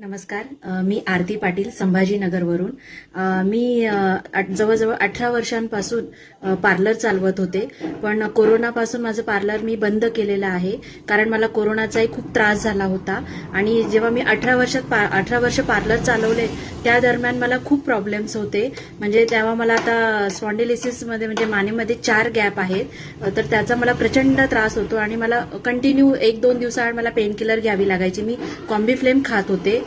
नमस्कार. मी आरती पाटील संभाजीनगरवरून. मी जवळजवळ अठरा वर्षांपासून पार्लर चालवत होते. पण कोरोनापासून माझं पार्लर मी बंद केलेलं आहे. कारण मला कोरोनाचाही खूप त्रास झाला होता. आणि जेव्हा मी अठरा वर्षात पा अठरा वर्ष पार्लर चालवले त्या दरम्यान मला खूप प्रॉब्लेम्स होते. म्हणजे तेव्हा मला आता स्पॉन्डिलिसिसमध्ये म्हणजे मानेमध्ये चार गॅप आहेत. तर त्याचा मला प्रचंड त्रास होतो आणि मला कंटिन्यू एक दोन दिवसाआड मला पेनकिलर घ्यावी लागायची. मी कॉम्बी फ्लेम खात होते.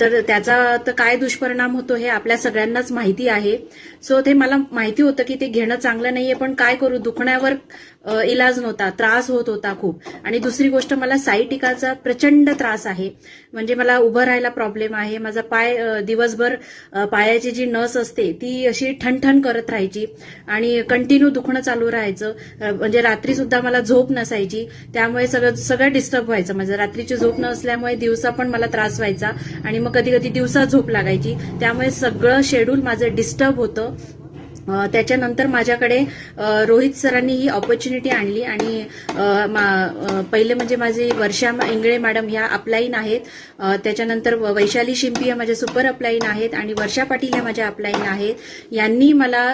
तर त्याचा तर काय दुष्परिणाम होतो हे आपल्या सगळ्यांनाच माहिती आहे. सो ते मला माहिती होतं की ते घेणं चांगलं नाहीये पण काय करू? दुखण्यावर इलाज नव्हता. त्रास होत होता खूप. आणि दुसरी गोष्ट मला साईटिकाचा प्रचंड त्रास आहे. म्हणजे मला उभं राहायला प्रॉब्लेम आहे. माझा पाय दिवसभर पायाची जी नस असते ती अशी ठणठण करत राहायची. आणि कंटिन्यू दुखणं चालू राहायचं. म्हणजे रात्री सुद्धा मला झोप नसायची. त्यामुळे सगळं सगळं डिस्टर्ब व्हायचं. म्हणजे रात्रीची झोप नसल्यामुळे दिवसा पण मला त्रास व्हायचा. आणि मग कधी कधी दिवसा झोप लागायची. त्यामुळे सगळं शेड्यूल माझं डिस्टर्ब होतं. त्याच्यानंतर माझ्याकडे रोहित सरांनी ही ऑपॉर्च्युनिटी आणली आणि पहिले म्हणजे माझी वर्षा इंगळे मॅडम ह्या अप्लाईन आहेत. त्याच्यानंतर वैशाली शिंपी या माझ्या सुपर अप्लाईन आहेत आणि वर्षा पाटील ह्या माझ्या अप्लाईन आहेत. यांनी मला